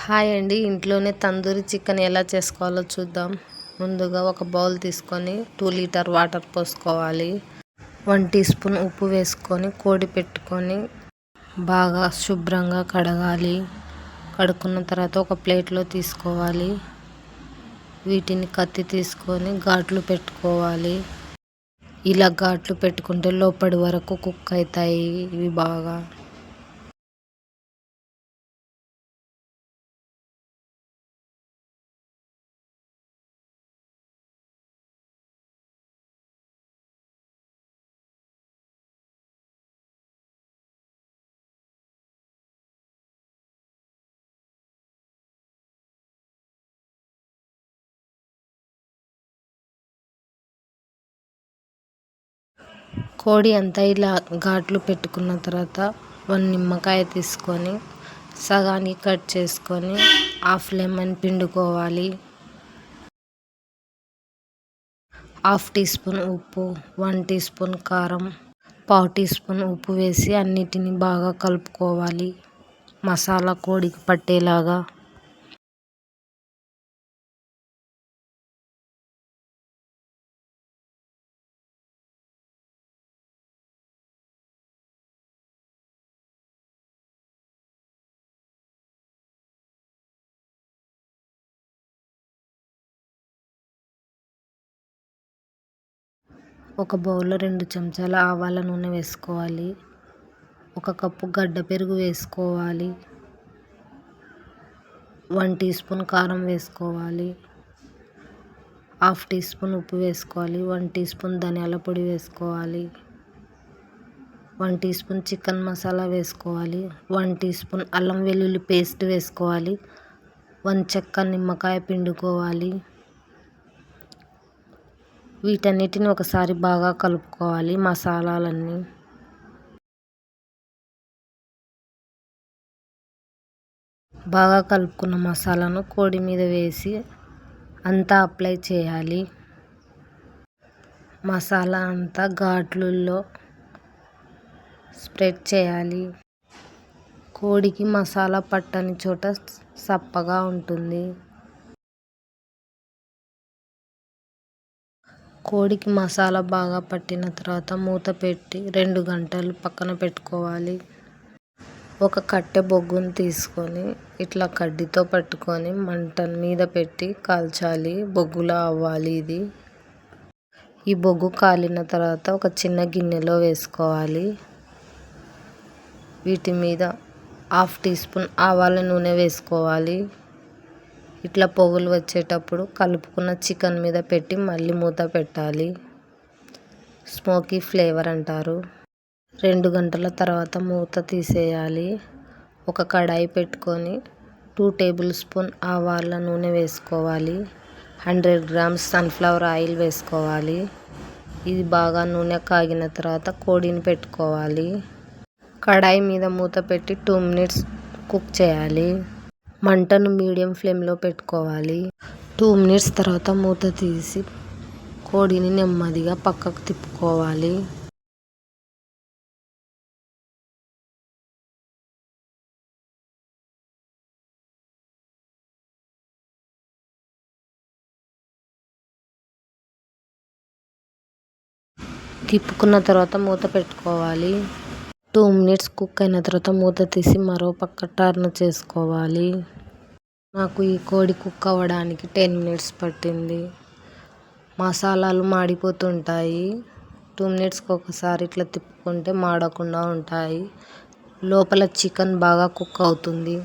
Hi అండి. ఇంట్లోనే tandoori chicken ఎలా చేసుకోవాలో చూద్దాం. ముందుగా ఒక బౌల్ తీసుకొని టూ లీటర్ వాటర్ పోసుకోవాలి. వన్ టీ స్పూన్ ఉప్పు వేసుకొని కోడి పెట్టుకొని బాగా శుభ్రంగా కడగాలి. కడుక్కున్న తర్వాత ఒక ప్లేట్లో తీసుకోవాలి. వీటిని కత్తి తీసుకొని ఘాట్లు పెట్టుకోవాలి. ఇలా ఘాట్లు పెట్టుకుంటే లోపడి వరకు కుక్ అవుతాయి ఇవి బాగా. కోడి అంతా ఇలా ఘాట్లు పెట్టుకున్న తర్వాత వన్ నిమ్మకాయ తీసుకొని సగానికి కట్ చేసుకొని హాఫ్ లెమన్ పిండుకోవాలి. హాఫ్ టీ స్పూన్ ఉప్పు వన్ టీ స్పూన్ కారం పావు టీ స్పూన్ ఉప్పు వేసి అన్నిటిని బాగా కలుపుకోవాలి. మసాలా కోడికి పట్టేలాగా. ఒక బౌల్లో రెండు చెంచాల ఆవాల నూనె వేసుకోవాలి. ఒక కప్పు గడ్డ పెరుగు వేసుకోవాలి. వన్ టీ స్పూన్ కారం వేసుకోవాలి. హాఫ్ టీ స్పూన్ ఉప్పు వేసుకోవాలి. వన్ టీ స్పూన్ ధనియాల పొడి వేసుకోవాలి. One teaspoon chicken masala వేసుకోవాలి. వన్ టీ స్పూన్ అల్లం వెల్లుల్లి పేస్ట్ వేసుకోవాలి. వన్ చెక్క నిమ్మకాయ పిండుకోవాలి. వీటన్నిటిని ఒకసారి బాగా కలుపుకోవాలి మసాలాలన్నీ. బాగా కలుపుకున్న మసాలాను కోడి మీద వేసి అంతా అప్లై చేయాలి. మసాలా అంతా ఘాట్లుల్లో స్ప్రెడ్ చేయాలి. కోడికి మసాలా పట్టని చోట సప్పగా ఉంటుంది. కోడికి మసాలా బాగా పట్టిన తర్వాత మూత పెట్టి రెండు గంటలు పక్కన పెట్టుకోవాలి. ఒక కట్టె బొగ్గును తీసుకొని ఇట్లా కడ్డీతో పట్టుకొని మంట మీద పెట్టి కాల్చాలి. బొగ్గులా అవ్వాలి ఇది. ఈ బొగ్గు కాలిన తర్వాత ఒక చిన్న గిన్నెలో వేసుకోవాలి. వీటి మీద హాఫ్ టీ స్పూన్ ఆవాల నూనె వేసుకోవాలి. ఇట్లా పొగలు వచ్చేటప్పుడు కలుపుకున్న చికెన్ మీద పెట్టి మళ్ళీ మూత పెట్టాలి. స్మోకీ ఫ్లేవర్ అంటారు. రెండు గంటల తర్వాత మూత తీసేయాలి. ఒక కడాయి పెట్టుకొని టూ టేబుల్ స్పూన్ ఆవాల నూనె వేసుకోవాలి. హండ్రెడ్ గ్రామ్స్ సన్ఫ్లవర్ ఆయిల్ వేసుకోవాలి. ఇది బాగా నూనె కాగిన తర్వాత కోడిని పెట్టుకోవాలి. కడాయి మీద మూత పెట్టి టూ మినిట్స్ కుక్ చేయాలి. మంటను మీడియం ఫ్లేమ్లో పెట్టుకోవాలి. టూ మినిట్స్ తర్వాత మూత తీసి కోడిని నెమ్మదిగా పక్కకు తిప్పుకోవాలి. తిప్పుకున్న తర్వాత మూత పెట్టుకోవాలి. టూ మినిట్స్ కుక్ అయిన తర్వాత మూత తీసి మరో పక్క టర్న్ చేసుకోవాలి. నాకు ఈ కోడి కుక్ అవ్వడానికి టెన్ మినిట్స్ పట్టింది. మసాలాలు మాడిపోతుంటాయి. టూ మినిట్స్కి ఒకసారి ఇట్లా తిప్పుకుంటే మాడకుండా ఉంటాయి. లోపల చికెన్ బాగా కుక్ అవుతుంది.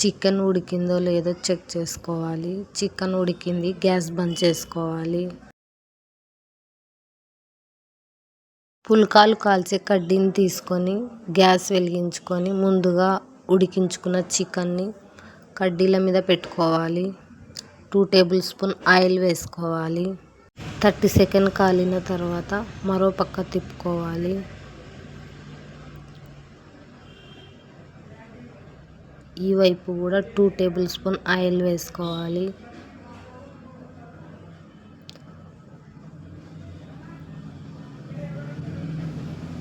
చికెన్ ఉడికిందో లేదో చెక్ చేసుకోవాలి. చికెన్ ఉడికింది గ్యాస్ బంద్ చేసుకోవాలి. పుల్కాలు కాల్చే కడ్డీని తీసుకొని గ్యాస్ వెలిగించుకొని ముందుగా ఉడికించుకున్న చికెన్ని కడ్డీల మీద పెట్టుకోవాలి. టూ టేబుల్ స్పూన్ ఆయిల్ వేసుకోవాలి. థర్టీ సెకండ్ కాలిన తర్వాత మరో పక్క తిప్పుకోవాలి. ఈ వైపు కూడా టూ టేబుల్ స్పూన్ ఆయిల్ వేసుకోవాలి.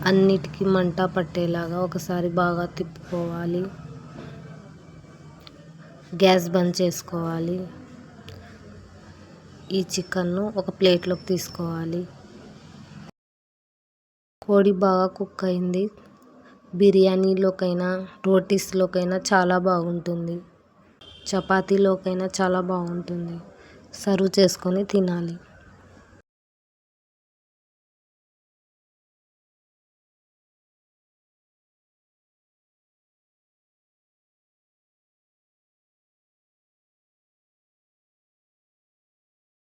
అన్నిటికీ మంట పట్టేలాగా ఒకసారి బాగా తిప్పుకోవాలి. గ్యాస్ బంద్ చేసుకోవాలి. ఈ చికెన్ను ఒక ప్లేట్లోకి తీసుకోవాలి. కోడి బాగా కుక్ అయింది. బిర్యానీలోకైనా రోటీస్లోకైనా చాలా బాగుంటుంది. చపాతీలోకైనా చాలా బాగుంటుంది. సర్వ్ చేసుకొని తినాలి.